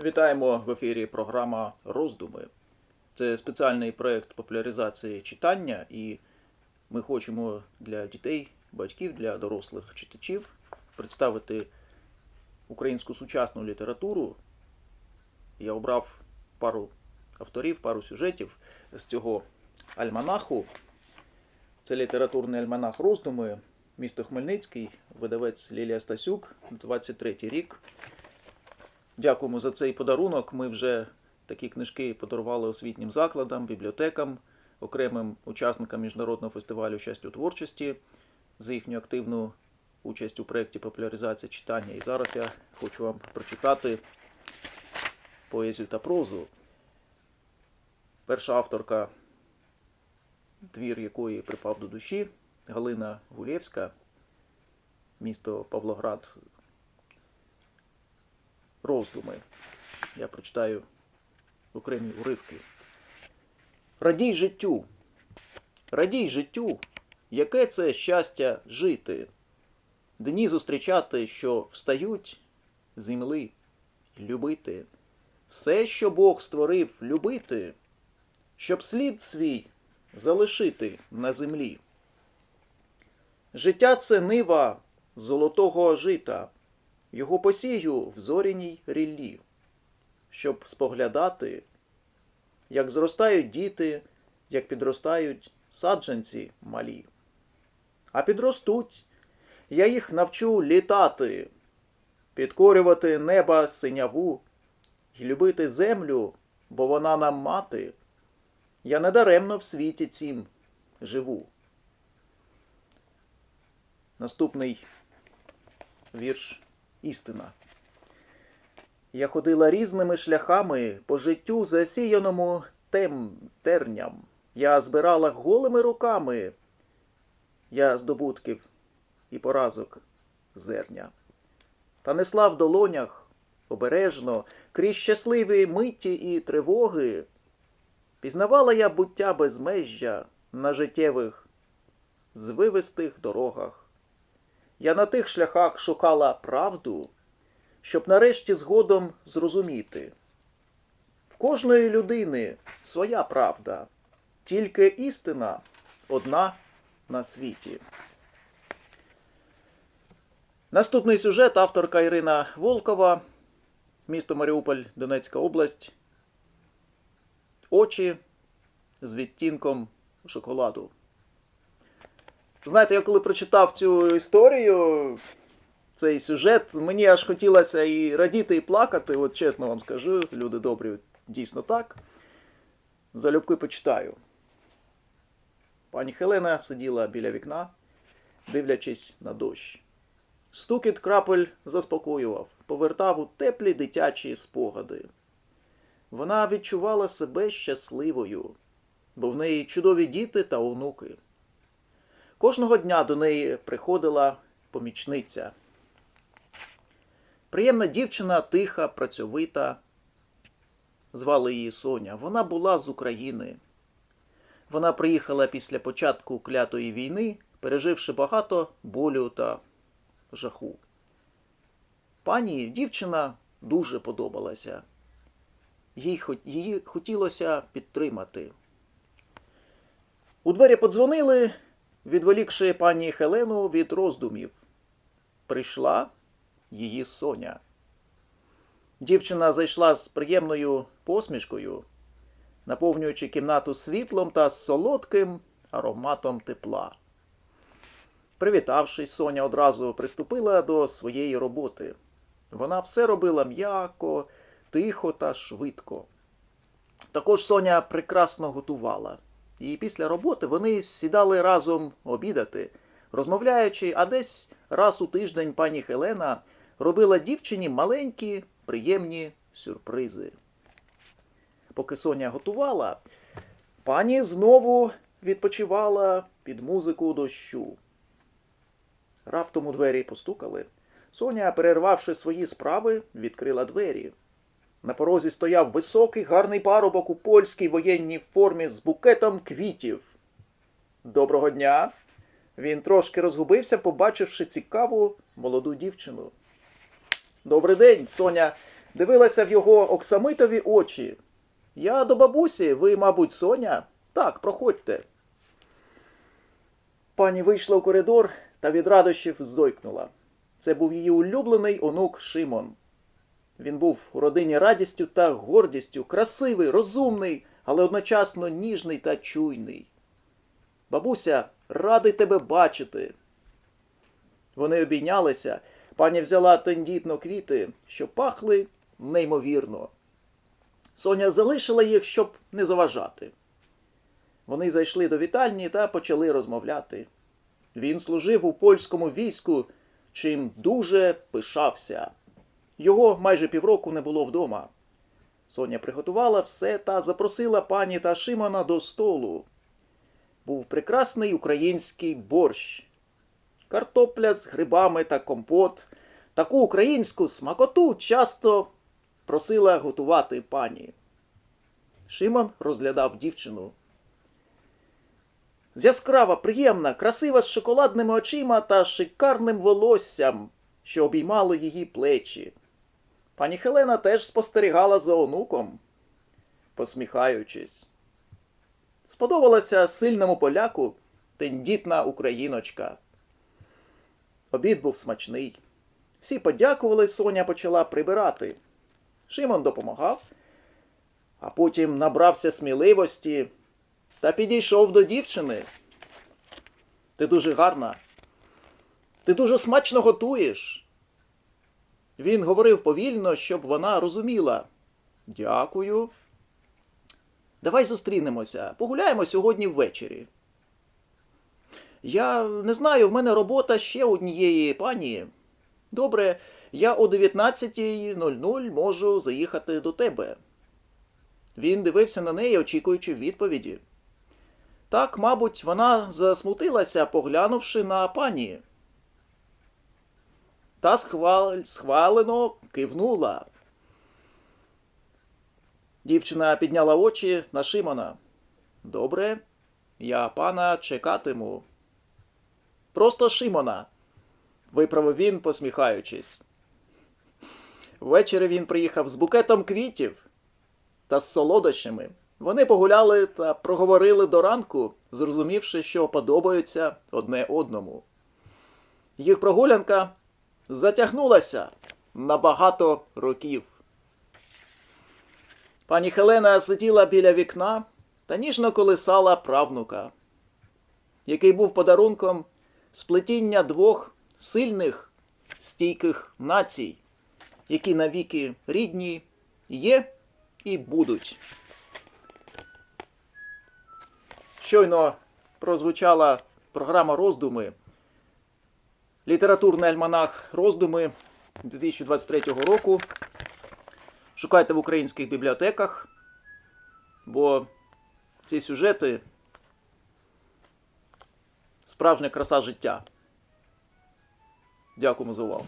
Вітаємо в ефірі програма Роздуми. Це спеціальний проєкт популяризації читання, і ми хочемо для дітей, батьків, для дорослих читачів представити українську сучасну літературу. Я обрав пару авторів, пару сюжетів з цього альманаху. Це літературний альманах Роздуми, місто Хмельницький, видавець Лілія Стасюк, 23 рік. Дякуємо за цей подарунок. Ми вже такі книжки подарували освітнім закладам, бібліотекам, окремим учасникам міжнародного фестивалю щастя у творчості за їхню активну участь у проєкті популяризації читання. І зараз я хочу вам прочитати поезію та прозу. Перша авторка, твір якої припав до душі, Галина Гулєвська, місто Павлоград, роздуми. Я прочитаю окремі уривки. Радій життю. Радій життю. Яке це щастя жити, дні зустрічати, що встають земли, любити, все, що Бог створив, любити, щоб слід свій залишити на землі. Життя це нива золотого жита, його посію в зоряній ріллі, щоб споглядати, як зростають діти, як підростають саджанці малі. А підростуть, я їх навчу літати, підкорювати неба синяву і любити землю, бо вона нам мати. Я недаремно в світі цім живу. Наступний вірш істина. Я ходила різними шляхами по життю засіяному тем терням. Я збирала голими руками я здобутків і поразок зерня. Та несла в долонях обережно, крізь щасливі миті і тривоги. Пізнавала я буття безмежжя на життєвих звивистих дорогах. Я на тих шляхах шукала правду, щоб нарешті згодом зрозуміти. В кожної людини своя правда, тільки істина одна на світі. Наступний сюжет авторка Ірина Волкова, місто Маріуполь, Донецька область. Очі з відтінком шоколаду. Знаєте, я коли прочитав цю історію, цей сюжет, мені аж хотілося і радіти, і плакати. От чесно вам скажу, люди добрі, дійсно так. Залюбки почитаю. Пані Хелена сиділа біля вікна, дивлячись на дощ. Стукіт крапель заспокоював, повертав у теплі дитячі спогади. Вона відчувала себе щасливою, бо в неї чудові діти та онуки. Кожного дня до неї приходила помічниця. Приємна дівчина, тиха, працьовита. Звали її Соня. Вона була з України. Вона приїхала після початку клятої війни, переживши багато болю та жаху. Пані дівчина дуже подобалася. Їй, її хотілося підтримати. У двері подзвонили, відволікши пані Хелену від роздумів. Прийшла її Соня. Дівчина зайшла з приємною посмішкою наповнюючи кімнату світлом та солодким ароматом тепла. Привітавшись, Соня одразу приступила до своєї роботи. Вона все робила м'яко, тихо та швидко. Також Соня прекрасно готувала. І після роботи вони сідали разом обідати, розмовляючи, а десь раз у тиждень пані Хелена робила дівчині маленькі, приємні сюрпризи. Поки Соня готувала, пані знову відпочивала під музику дощу. Раптом у двері постукали. Соня, перервавши свої справи, відкрила двері. На порозі стояв високий гарний парубок у польській воєнній формі з букетом квітів. Доброго дня. Він трошки розгубився, побачивши цікаву молоду дівчину. Добрий день, Соня дивилася в його оксамитові очі. Я до бабусі, ви, мабуть, Соня? Так, проходьте. Пані вийшла у коридор та від радощів зойкнула. Це був її улюблений онук Шимон. Він був у родині радістю та гордістю, красивий, розумний, але одночасно ніжний та чуйний. Бабуся, радий тебе бачити. Вони обійнялися. Пані взяла тендітно квіти, що пахли неймовірно. Соня залишила їх, щоб не заважати. Вони зайшли до вітальні та почали розмовляти. Він служив у польському війську, чим дуже пишався. Його майже півроку не було вдома. Соня приготувала все та запросила пані та Шимона до столу. Був прекрасний український борщ, картопля з грибами та компот. Таку українську смакоту часто просила готувати пані. Шимон розглядав дівчину. Яскрава, приємна, красива з шоколадними очима та шикарним волоссям, що обіймало її плечі. Пані Хелена теж спостерігала за онуком, посміхаючись. Сподобалася сильному поляку тендітна україночка. Обід був смачний. Всі подякували, Соня почала прибирати. Шимон допомагав, а потім набрався сміливості та підійшов до дівчини. Ти дуже гарна. Ти дуже смачно готуєш. Він говорив повільно, щоб вона розуміла. Дякую. Давай зустрінемося. Погуляємо сьогодні ввечері. Я не знаю, в мене робота ще однієї пані. Добре, я о 19.00 можу заїхати до тебе. Він дивився на неї, очікуючи відповіді. Так, мабуть, вона засмутилася, поглянувши на пані. Та схвал... схвалено кивнула. Дівчина підняла очі на Шимона. Добре, я пана чекатиму. Просто Шимона, виправив він, посміхаючись. Ввечері він приїхав з букетом квітів та з солодощами. Вони погуляли та проговорили до ранку, зрозумівши, що подобаються одне одному. Їх прогулянка затягнулася на багато років. Пані Хелена сиділа біля вікна та ніжно колисала правнука, який був подарунком сплетіння двох сильних стійких націй, які навіки рідні є і будуть. Щойно прозвучала програма роздуми. Літературний альманах роздуми 2023 року. Шукайте в українських бібліотеках, бо ці сюжети справжня краса життя. Дякуємо за увагу.